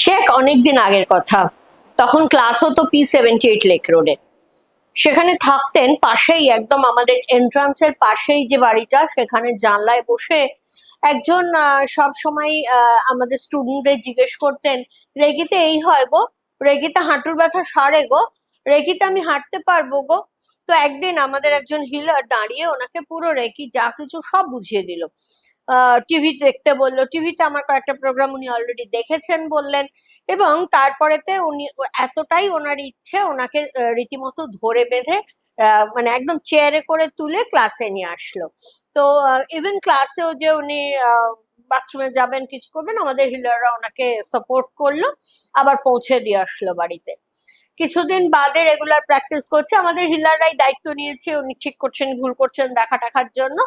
সে এক অনেকদিন আগের কথা। তখন ক্লাস হতো পি সেভেন্টি এইট লেক রোডে সেখানে থাকতেন, পাশেই একদম আমাদের এন্ট্রান্সের পাশেই যে বাড়িটা, সেখানে জানলায় বসে একজন সব সময় আমাদের স্টুডেন্টদের জিজ্ঞেস করতেন, রেগিতে এই হয় গো? রেগিতে হাঁটুর ব্যথা সারে গো? রেগিতে আমি হাঁটতে পারব গো? তো একদিন আমাদের একজন হিলার দাঁড়িয়ে ওনাকে পুরো রেকি যা কিছু সব বুঝিয়ে দিল। টিভি দেখতে বলল। টিভিতে আমার কয়েকটা প্রোগ্রাম উনি অলরেডি দেখেছেন বললেন। এবং তারপরেতে উনি এতটাই ওনার ইচ্ছে, ওনাকে রীতিমতো ধরে বেঁধে মানে একদম চেয়ারে করে তুলে ক্লাসে নিয়ে আসলো। তো ইভেন ক্লাসেও যে উনি বাথরুমে যাবেন, কিছু করবেন, আমাদের হিলাররা ওনাকে সাপোর্ট করল, আবার পৌঁছে দিয়ে আসলো বাড়িতে। কিছুদিন বাদে রেগুলার প্র্যাকটিস করছে। আমাদের হিলাররাই দায়িত্ব নিয়েছে, উনি ঠিক করছেন, ভুল করছেন দেখা টাকার জন্য।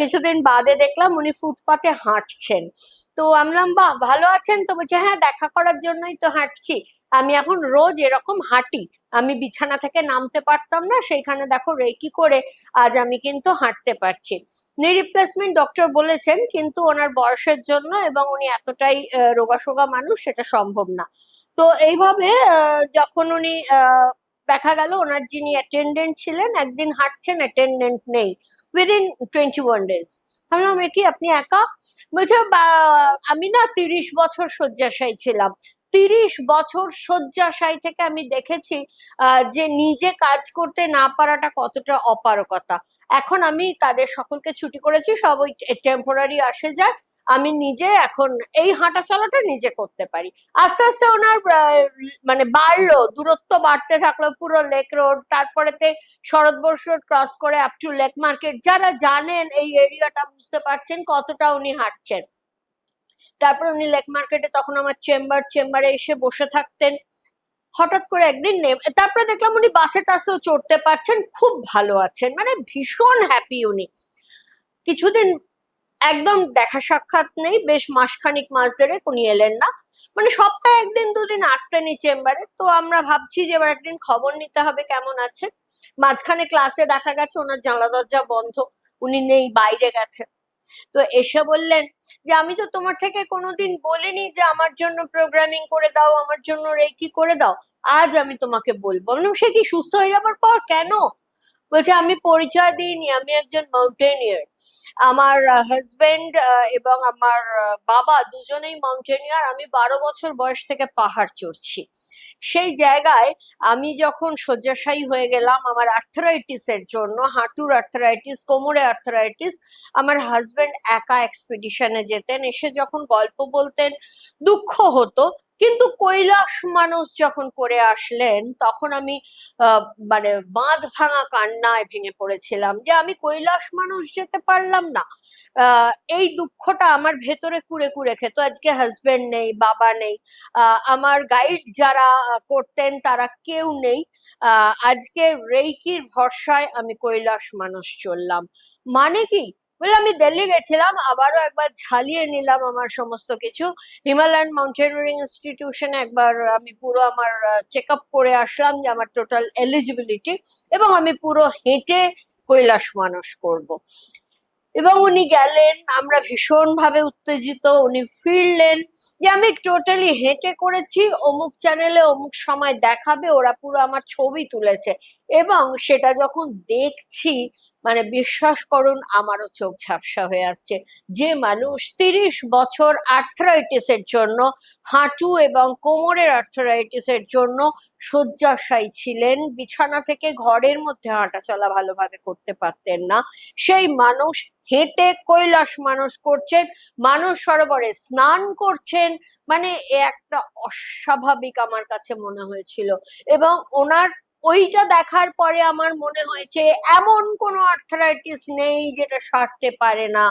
কিছুদিন বাদে দেখলাম উনি ফুটপাতে হাঁটছেন। তো আমি বললাম বাহ, ভালো আছেন? তো বলছে হ্যাঁ দেখা করার জন্যই তো হাঁটছি। আমি এখন রোজ এরকম হাঁটি। আমি বিছানা থেকে নামতে পারতাম না, সেইখানে দেখো রেকি করে আজ আমি কিন্তু হাঁটতে পারছি। নি রিপ্লেসমেন্ট ডক্টর বলেছেন, কিন্তু ওনার বয়সের জন্য এবং উনি এতটাই রোগাসোগা মানুষ, সেটা সম্ভব না। তো এইভাবে যখন উনি দেখা গেল ওনার যিনি অ্যাটেন্ডেন্ট ছিলেন, একদিন হাঁটছেন অ্যাটেন্ডেন্ট নেই। উইদিন টোয়েন্টি ওয়ান ডেজ ভাবলাম কি, আপনি একা? বলছে, "বা- আমি না তিরিশ বছর শয্যাশায়ী ছিলাম। তিরিশ বছর শয্যাশায়ী থেকে আমি দেখেছি যে নিজে কাজ করতে না পারাটা কতটা অপারকতা এখন আমি তাদের সকলকে ছুটি করেছি, সব ওই টেম্পোরারি আসে যায় আমি নিজে এখন এই হাঁটা চলাটা নিজে করতে পারি। আস্তে আস্তে ওনার মানে বাড়লো, দূরত্ব বাড়তে থাকল পুরো লেক রোড, তারপরেতে শরৎ রোড ক্রস করে আপ টু লেক মার্কেট যারা জানেন এই এরিয়াটা বুঝতে পারছেন কতটা উনি হাঁটছেন। তারপর উনি লেক মার্কেটে তখন আমার চেম্বার চেম্বারে এসে বসে থাকতেন। হঠাৎ করে একদিন তারপরে দেখলাম উনি বাসে টাসেও চড়তে পারছেন, খুব ভালো আছেন মানে ভীষণ হ্যাপি উনি। কিছুদিন একদম দেখা সাক্ষাৎ নেই, বেশ মাসখানিক মাস ধরে উনি এলেন না। মানে সপ্তাহে একদিন, দুদিন আসতেনি চেম্বারে। তো আমরা ভাবছি যে এবার একদিন খবর নিতে হবে কেমন আছে। মাঝখানে ক্লাসে দেখা গেছে ওনার জানলা দরজা বন্ধ, উনি নেই, বাইরে গেছে। তো এসে বললেন যে, আমি তো তোমার থেকে কোনোদিন বলিনি যে আমার জন্য প্রোগ্রামিং করে দাও, আমার জন্য রেকি করে দাও। আজ আমি তোমাকে বলব। সে কি সুস্থ হয়ে যাবার পর? কেন? বলছে, আমি পরিচয় দিইনি, আমি একজন মাউন্টেনিয়ার আমার হাজবেন্ড এবং আমার বাবা দুজনেই মাউন্টেনিয়ার আমি বারো বছর বয়স থেকে পাহাড় চড়ছি। সেই জায়গায় আমি যখন শয্যাশায়ী হয়ে গেলাম, আমার আর্থারাইটিস এর জন্য, হাঁটুর আর্থারাইটিস কোমরে আর্থারাইটিস আমার হাজবেন্ড একা এক্সপিডিশনে যেতেন, এসে যখন গল্প বলতেন, দুঃখ হতো কিন্তু কৈলাস মানুষ যখন করে আসলেন, তখন আমি মানে বাঁধ ভাঙা কান্নায় ভেঙে পড়েছিলাম যে আমি কৈলাস মানুষ যেতে পারলাম না। এই দুঃখটা আমার ভেতরে কুড়ে কুড়ে খেত। আজকে হাজবেন্ড নেই, বাবা নেই আমার গাইড যারা করতেন তারা কেউ নেই। আজকে রেইকির ভরসায় আমি কৈলাস মানুষ চললাম। মানে কি? বলে আমি দিল্লি গেছিলাম, আবারও একবার ঝালিয়ে নিলাম আমার সমস্ত কিছু। হিমালয়ান মাউন্টেনিয়ারিং ইনস্টিটিউশনে একবার আমি পুরো আমার চেক আপ করে আসলাম যে আমার টোটাল এলিজিবিলিটি এবং আমি পুরো হেঁটে কৈলাস মানস করব। এবং উনি গেলেন, আমরা ভীষণ ভাবে উত্তেজিত, উনি ফিরলেন যে আমি টোটালি হেঁটে করেছি, অমুক চ্যানেলে অমুক সময় দেখাবে, ওরা পুরো আমার ছবি তুলেছে। এবং সেটা যখন দেখছি মানে বিশ্বাস করুন, আমারও চোখ ঝাপসা হয়ে আসছে। যে মানুষ তিরিশ বছর আর্থ্রাইটিস এর জন্য, হাঁটু এবং কোমরের আর্থ্রাইটিস এর জন্য শয্যাশায়ী ছিলেন, বিছানা থেকে ঘরের মধ্যে হাঁটা চলা ভালোভাবে করতে পারতেন না। সেই মানুষ হেঁটে কৈলাস মানুষ করছেন, মানুষ সরোবরে স্নান করছেন মানে একটা অস্বাভাবিক আমার কাছে মনে হয়েছিল। এবং ওনার ওইটা দেখার পরে আমার মনে হয়েছে, এমন কোনো আর্থারাইটিস নেই যেটা সারতে পারে না।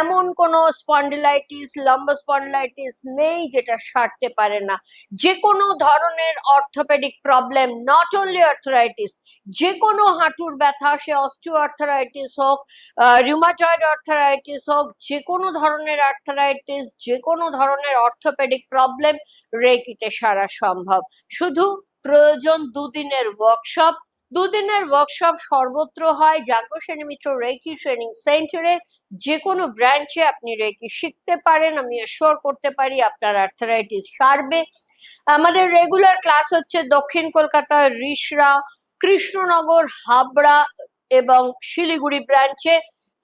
এমন কোনো স্পন্ডিলাইটিস লম্ব স্পন্ডিলাইটিস নেই যেটা সারতে পারে না। যে কোনো ধরনের orthopaedic problem not only arthritis যে কোনো হাঁটুর ব্যথা, সে অস্টিও আর্থারাইটিস হোক রিউমাটয়েড আর্থারাইটিস হোক যে কোনো ধরনের আর্থারাইটিস যে কোনো ধরনের অর্থোপেডিক প্রবলেম রেকিতে সারা সম্ভব। শুধু প্রয়োজন দুদিনের ওয়ার্কশপ দুদিনের ওয়ার্কশপ সর্বত্র হয় যাজ্ঞসেনী মিত্র রেকি ট্রেনিং সেন্টারের যে কোনো ব্রাঞ্চে আপনি রেকি শিখতে পারেন, আমি অ্যাসিওর করতে পারি আপনার আর্থারাইটিস সারবে। আমাদের রেগুলার ক্লাস হচ্ছে দক্ষিণ কলকাতার রিসরা, কৃষ্ণনগর, হাবড়া এবং শিলিগুড়ি ব্রাঞ্চে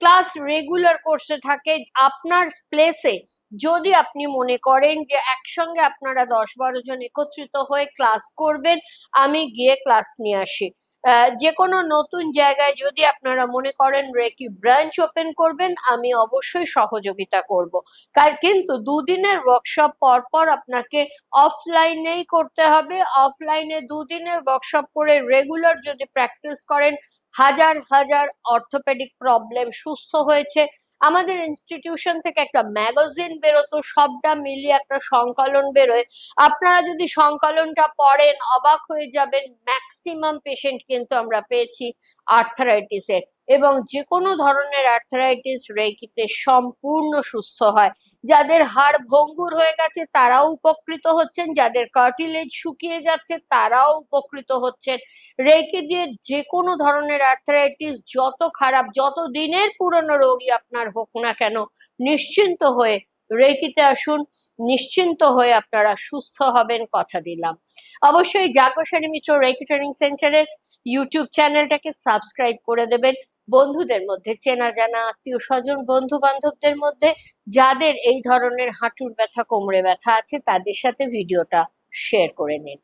ক্লাস রেগুলার কোর্সে থাকে, আপনার প্লেসে যদি আপনি মনে করেন যে একসঙ্গে আপনারা দশ বারো জন একত্রিত হয়ে ক্লাস করবেন, আমি গিয়ে ক্লাস নিয়ে আসি। যে কোনো নতুন জায়গায় যদি আপনারা মনে করেন রেকি ব্রাঞ্চ ওপেন করবেন, আমি অবশ্যই সহযোগিতা করব। কার, কিন্তু দুদিনের ওয়ার্কশপ পর পর আপনাকে অফলাইনেই করতে হবে। অফলাইনে দুদিনের ওয়ার্কশপ করে রেগুলার যদি প্র্যাকটিস করেন হাজার হাজার অর্থোপেডিক প্রবলেম সুস্থ হয়েছে। আমাদের ইনস্টিটিউশন থেকে একটা ম্যাগাজিন বেরোতো, সবটা মিলিয়ে একটা সংকলন বেরোয়। আপনারা যদি সংকলনটা পড়েন, অবাক হয়ে যাবেন ম্যাক্সিমাম পেশেন্ট কিন্তু আমরা পেয়েছি আর্থারাইটিসের এবং যে কোনো ধরনের আর্থারাইটিস রেকিতে সম্পূর্ণ সুস্থ হয়। যাদের হাড় ভঙ্গুর হয়ে গেছে, তারাও উপকৃত হচ্ছেন। যাদের কার্টিলেজ শুকিয়ে যাচ্ছে, তারাও উপকৃত হচ্ছেন। রেকি দিয়ে যে কোনো ধরনের আর্থারাইটিস যত খারাপ, যত দিনের পুরনো রোগী আপনার হোক না কেন, নিশ্চিন্ত হয়ে রেকিতে আসুন, নিশ্চিন্ত হয়ে আপনারা সুস্থ হবেন কথা দিলাম। অবশ্যই জাগোসারি মিত্র রেকি ট্রেনিং সেন্টারের ইউটিউব চ্যানেলটাকে সাবস্ক্রাইব করে দেবেন। বন্ধুদের মধ্যে, চেনা জানা, আত্মীয় স্বজন বন্ধু বান্ধবদের মধ্যে, যাদের এই ধরনের হাঁটুর ব্যথা, কোমরে ব্যথা আছে, তাদের সাথে ভিডিওটা শেয়ার করে নিন।